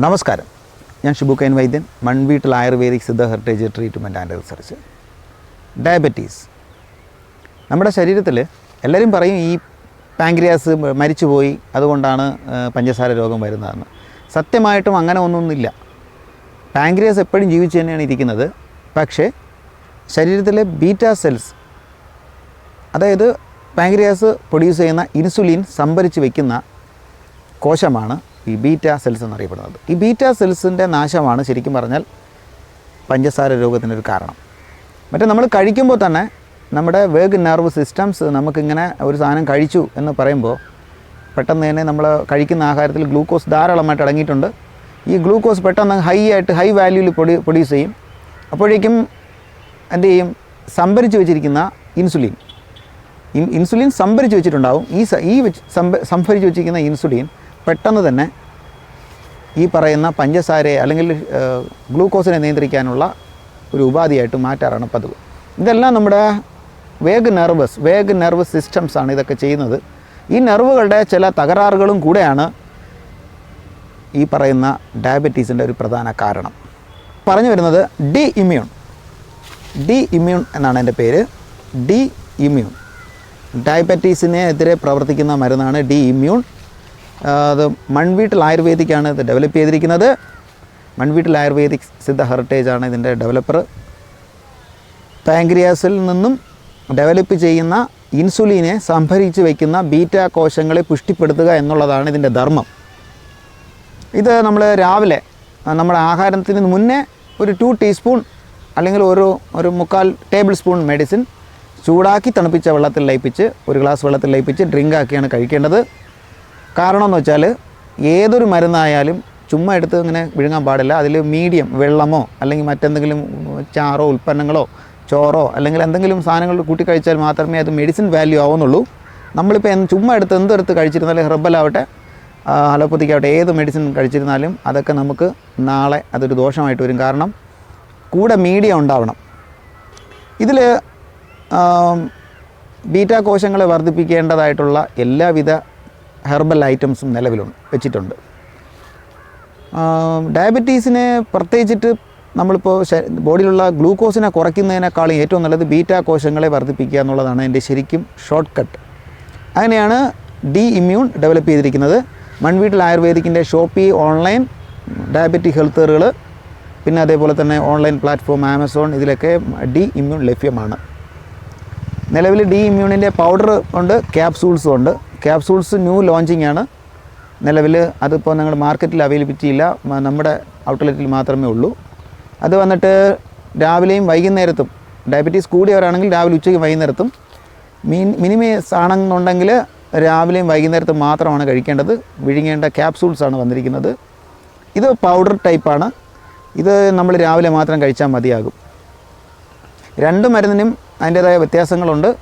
നമസ്കാരം. ഞാൻ ഷിബു കൈൻ വൈദ്യൻ Manveettil ayurvedic Siddha heritage treatment and research diabetes. നമ്മുടെ ശരീരത്തിൽ എല്ലാവരും പറയും ഈ പാങ്ക്രിയാസ് മരിച്ചുപോയി അതുകൊണ്ടാണ് പഞ്ചസാര രോഗം വരുന്നതെന്ന്. സത്യമായിട്ടും അങ്ങനെ ഒന്നൊന്നുമില്ല. പാങ്ക്രിയാസ് എപ്പോഴും ജീവിച്ചു തന്നെയാണ് ഇരിക്കുന്നത്. പക്ഷേ ശരീരത്തിലെ ബീറ്റ സെൽസ് അതായത് പാങ്ക്രിയാസ് പ്രൊഡ്യൂസ് ചെയ്യുന്ന ഇൻസുലിൻ സംഭരിച്ച് വയ്ക്കുന്ന കോശമാണ് ഈ ബീറ്റ സെൽസ് എന്നറിയപ്പെടുന്നത്. ഈ ബീറ്റ സെൽസിന്റെ നാശമാണ് ശരിക്കും പറഞ്ഞാൽ പഞ്ചസാര രോഗത്തിനൊരു കാരണം. മറ്റേ നമ്മൾ കഴിക്കുമ്പോൾ തന്നെ നമ്മുടെ വേഗ് നെർവ് സിസ്റ്റംസ് നമുക്കിങ്ങനെ ഒരു സാധനം കഴിച്ചു എന്ന് പറയുമ്പോൾ പെട്ടെന്ന് തന്നെ നമ്മൾ കഴിക്കുന്ന ആഹാരത്തിൽ ഗ്ലൂക്കോസ് ധാരാളമായിട്ട് അടങ്ങിയിട്ടുണ്ട്. ഈ ഗ്ലൂക്കോസ് പെട്ടെന്ന് ഹൈ ആയിട്ട് ഹൈ വാല്യൂവിൽ പ്രൊഡ്യൂ പ്രൊഡ്യൂസ് ചെയ്യും. അപ്പോഴേക്കും എന്ത് ചെയ്യും? സംഭരിച്ച് വെച്ചിരിക്കുന്ന ഇൻസുലിൻ. ഇൻ ഇൻസുലിൻ സംഭരിച്ച് വെച്ചിട്ടുണ്ടാവും. ഈ ഈ സംഭരിച്ച് വെച്ചിരിക്കുന്ന ഇൻസുലിൻ പെട്ടെന്ന് തന്നെ ഈ പറയുന്ന പഞ്ചസാരയെ അല്ലെങ്കിൽ ഗ്ലൂക്കോസിനെ നിയന്ത്രിക്കാനുള്ള ഒരു ഉപാധിയായിട്ട് മാറ്റാറാണ് പതിവ്. ഇതെല്ലാം നമ്മുടെ vagus nervous vagus nervous systems ആണ് ഇതൊക്കെ ചെയ്യുന്നത്. ഈ നെർവുകളുടെ ചില തകരാറുകളും കൂടെയാണ് ഈ പറയുന്ന ഡയബറ്റീസിന്റെ ഒരു പ്രധാന കാരണം. പറഞ്ഞു വരുന്നത് ഡി ഇമ്മ്യൂൺ ഡി ഇമ്മ്യൂൺ എന്നാണ് എന്റെ പേര്. ഡി ഇമ്മ്യൂൺ ഡയബറ്റീസിനെതിരെ പ്രവർത്തിക്കുന്ന മരുന്നാണ് ഡി ഇമ്മ്യൂൺ അത് മൺവീട്ടിൽ ആയുർവേദിക്കാണ് ഇത് ഡെവലപ്പ് ചെയ്തിരിക്കുന്നത്. മൺവീട്ടിൽ ആയുർവേദിക് സിദ്ധ ഹെറിറ്റേജ് ആണ് ഇതിന്റെ ഡെവലപ്പർ പാങ്ക്രിയാസിൽ നിന്നും ഡെവലപ്പ് ചെയ്യുന്ന ഇൻസുലിനെ സംഭരിച്ച് വയ്ക്കുന്ന ബീറ്റ കോശങ്ങളെ പുഷ്ടിപ്പെടുത്തുക എന്നുള്ളതാണ് ഇതിന്റെ ധർമ്മം. ഇത് നമ്മൾ രാവിലെ നമ്മുടെ ആഹാരത്തിന് മുന്നേ ഒരു ടു ടീസ്പൂൺ അല്ലെങ്കിൽ ഒരു ഒരു മുക്കാൽ ടേബിൾ സ്പൂൺ മെഡിസിൻ ചൂടാക്കി തണുപ്പിച്ച വെള്ളത്തിൽ ലയിപ്പിച്ച് ഒരു ഗ്ലാസ് വെള്ളത്തിൽ ലയിപ്പിച്ച് ഡ്രിങ്കാക്കിയാണ് കഴിക്കേണ്ടത്. കാരണം എന്ന് വെച്ചാൽ ഏതൊരു മരുന്നായാലും ചുമ്മാ എടുത്ത് ഇങ്ങനെ വിഴുങ്ങാൻ പാടില്ല. അതിൽ മീഡിയം വെള്ളമോ അല്ലെങ്കിൽ മറ്റെന്തെങ്കിലും ചാറോ ഉൽപ്പന്നങ്ങളോ ചോറോ അല്ലെങ്കിൽ എന്തെങ്കിലും സാധനങ്ങൾ കൂട്ടി കഴിച്ചാൽ മാത്രമേ അത് മെഡിസിൻ വാല്യൂ ആവുന്നുള്ളൂ. നമ്മളിപ്പോൾ ചുമ്മാ എടുത്ത് എന്തെടുത്ത് കഴിച്ചിരുന്നാലും ഹെർബലാവട്ടെ അലോപ്പതിക്കാവട്ടെ ഏത് മെഡിസിൻ കഴിച്ചിരുന്നാലും അതൊക്കെ നമുക്ക് നാളെ അതൊരു ദോഷമായിട്ട് വരും. കാരണം കൂടെ മീഡിയ ഉണ്ടാവണം. ഇതിൽ ബീറ്റാ കോശങ്ങളെ വർദ്ധിപ്പിക്കേണ്ടതായിട്ടുള്ള എല്ലാവിധ ഹെർബൽ ഐറ്റംസും നിലവിലുണ്ട് വെച്ചിട്ടുണ്ട്. ഡയബറ്റീസിനെ പ്രത്യേകിച്ചിട്ട് നമ്മളിപ്പോൾ ബോഡിയിലുള്ള ഗ്ലൂക്കോസിനെ കുറയ്ക്കുന്നതിനേക്കാളും ഏറ്റവും നല്ലത് ബീറ്റ കോശങ്ങളെ വർദ്ധിപ്പിക്കുക എന്നുള്ളതാണ് എന്റെ ശരിക്കും ഷോർട്ട് കട്ട് അങ്ങനെയാണ് ഡി ഇമ്മ്യൂൺ ഡെവലപ്പ് ചെയ്തിരിക്കുന്നത്. മൺവീട്ടിൽ ആയുർവേദിക്കിന്റെ ഷോപ്പി ഓൺലൈൻ ഡയബറ്റിക് ഹെൽത്തറുകൾ പിന്നെ അതേപോലെ തന്നെ ഓൺലൈൻ പ്ലാറ്റ്ഫോം ആമസോൺ ഇതിലൊക്കെ ഡി ഇമ്മ്യൂൺ ലഭ്യമാണ്. നിലവിൽ ഡി ഇമ്മ്യൂണിന്റെ പൗഡർ ഉണ്ട് ക്യാപ്സൂൾസും ഉണ്ട്. ക്യാപ്സൂൾസ് ന്യൂ ലോഞ്ചിങ് ആണ് നിലവിൽ അതിപ്പോൾ ഞങ്ങൾ മാർക്കറ്റിൽ അവൈലബിലിറ്റി ഇല്ല. നമ്മുടെ ഔട്ട്ലെറ്റിൽ മാത്രമേ ഉള്ളൂ. അത് വന്നിട്ട് രാവിലെയും വൈകുന്നേരത്തും ഡയബറ്റീസ് കൂടിയവരാണെങ്കിൽ രാവിലെ ഉച്ചയ്ക്ക് വൈകുന്നേരത്തും. മീൻ മിനിമേസ് ആണെന്നുണ്ടെങ്കിൽ രാവിലെയും വൈകുന്നേരത്തും മാത്രമാണ് കഴിക്കേണ്ടത്. വിഴുങ്ങേണ്ട ക്യാപ്സൂൾസാണ് വന്നിരിക്കുന്നത്. ഇത് പൗഡർ ടൈപ്പാണ്. ഇത് നമ്മൾ രാവിലെ മാത്രം കഴിച്ചാൽ മതിയാകും. രണ്ട് മരുന്നിനും അതിന്റേതായ വ്യത്യാസങ്ങളുണ്ട്.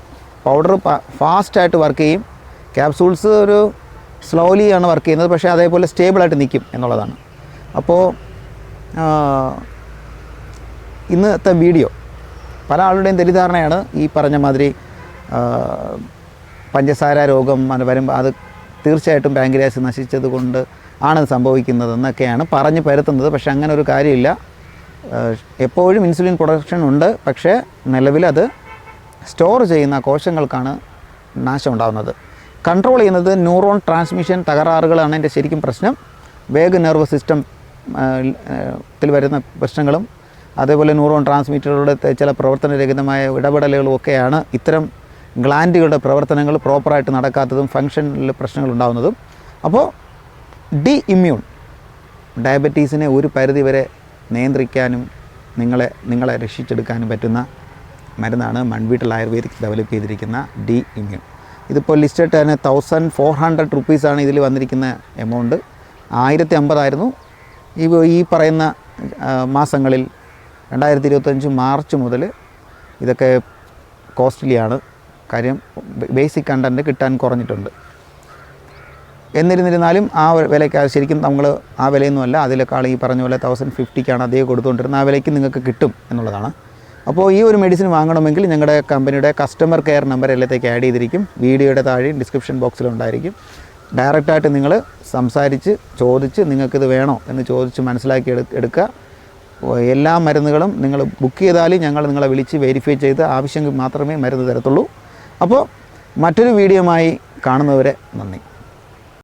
പൗഡർ ഫാസ്റ്റായിട്ട് വർക്ക് ചെയ്യും. ക്യാപ്സൂൾസ് ഒരു സ്ലോലി ആണ് വർക്ക് ചെയ്യുന്നത് പക്ഷേ അതേപോലെ സ്റ്റേബിളായിട്ട് നിൽക്കും എന്നുള്ളതാണ്. അപ്പോൾ ഇന്നത്തെ വീഡിയോ പല ആളുടെയും തെറ്റിദ്ധാരണയാണ് ഈ പറഞ്ഞ മാതിരി പഞ്ചസാര രോഗം വരുമ്പോൾ അത് തീർച്ചയായിട്ടും പാങ്ക്രിയാസ് നശിച്ചത് കൊണ്ട് ആണ് സംഭവിക്കുന്നതെന്നൊക്കെയാണ് പറഞ്ഞ് പരത്തുന്നത്. പക്ഷേ അങ്ങനെ ഒരു കാര്യമില്ല എപ്പോഴും ഇൻസുലിൻ പ്രൊഡക്ഷൻ ഉണ്ട്. പക്ഷേ നിലവിൽ അത് സ്റ്റോർ ചെയ്യുന്ന കോശങ്ങൾക്കാണ് നാശം ഉണ്ടാകുന്നത് കൺട്രോൾ ചെയ്യുന്നത് ന്യൂറോൺ ട്രാൻസ്മിഷൻ തകരാറുകളാണ് എന്റെ ശരിക്കും പ്രശ്നം. വേഗ നെർവ് സിസ്റ്റം ത്തിൽ വരുന്ന പ്രശ്നങ്ങളും അതേപോലെ ന്യൂറോൺ ട്രാൻസ്മിറ്ററുകളുടെ ചില പ്രവർത്തനരഹിതമായ ഇടപെടലുകളും ഒക്കെയാണ് ഇത്തരം ഗ്ലാൻഡുകളുടെ പ്രവർത്തനങ്ങൾ പ്രോപ്പറായിട്ട് നടക്കാത്തതും ഫങ്ഷനിൽ പ്രശ്നങ്ങൾ ഉണ്ടാകുന്നതും അപ്പോൾ ഡി ഇമ്മ്യൂൺ ഡയബറ്റീസിനെ ഒരു പരിധി വരെ നിയന്ത്രിക്കാനും നിങ്ങളെ നിങ്ങളെ രക്ഷിച്ചെടുക്കാനും പറ്റുന്ന മരുന്നാണ് മൺവീട്ടിൽ ആയുർവേദിക് ഡെവലപ്പ് ചെയ്തിരിക്കുന്ന ഡി ഇമ്മ്യൂൺ ഇതിപ്പോൾ ലിസ്റ്റഡ് തന്നെ തൗസൻഡ് ഫോർ ഹൺഡ്രഡ് റുപ്പീസാണ് ഇതിൽ വന്നിരിക്കുന്ന എമൗണ്ട് ആയിരത്തി അമ്പതായിരുന്നു ഈ ഈ പറയുന്ന മാസങ്ങളിൽ രണ്ടായിരത്തി ഇരുപത്തഞ്ച് മാർച്ച് മുതൽ ഇതൊക്കെ കോസ്റ്റ്ലിയാണ് കാര്യം ബേസിക് കണ്ടന്റ് കിട്ടാൻ കുറഞ്ഞിട്ടുണ്ട്. എന്നിരുന്നിരുന്നാലും ആ വിലയ്ക്ക് ശരിക്കും നമ്മൾ ആ വിലയൊന്നുമല്ല അതിലേക്കാൾ ഈ പറഞ്ഞ പോലെ തൗസൻഡ് ഫിഫ്റ്റിക്കാണ് അതേ കൊടുത്തുകൊണ്ടിരുന്നത്. ആ വിലയ്ക്ക് നിങ്ങൾക്ക് കിട്ടും എന്നുള്ളതാണ്. അപ്പോൾ ഈ ഒരു മെഡിസിൻ വാങ്ങണമെങ്കിൽ ഞങ്ങളുടെ കമ്പനിയുടെ കസ്റ്റമർ കെയർ നമ്പർ എല്ലാത്തേക്ക് ആഡ് ചെയ്തിരിക്കും. വീഡിയോയുടെ താഴെയും ഡിസ്ക്രിപ്ഷൻ ബോക്സിലും ഉണ്ടായിരിക്കും. ഡയറക്റ്റായിട്ട് നിങ്ങൾ സംസാരിച്ച് ചോദിച്ച് നിങ്ങൾക്കിത് വേണോ എന്ന് ചോദിച്ച് മനസ്സിലാക്കി എടുക്കുക. എല്ലാ മരുന്നുകളും നിങ്ങൾ ബുക്ക് ചെയ്താലും ഞങ്ങൾ നിങ്ങളെ വിളിച്ച് വെരിഫൈ ചെയ്ത് ആവശ്യം മാത്രമേ മരുന്ന് തരത്തുള്ളൂ. അപ്പോൾ മറ്റൊരു വീഡിയോയുമായി കാണുന്നവരെ നന്ദി.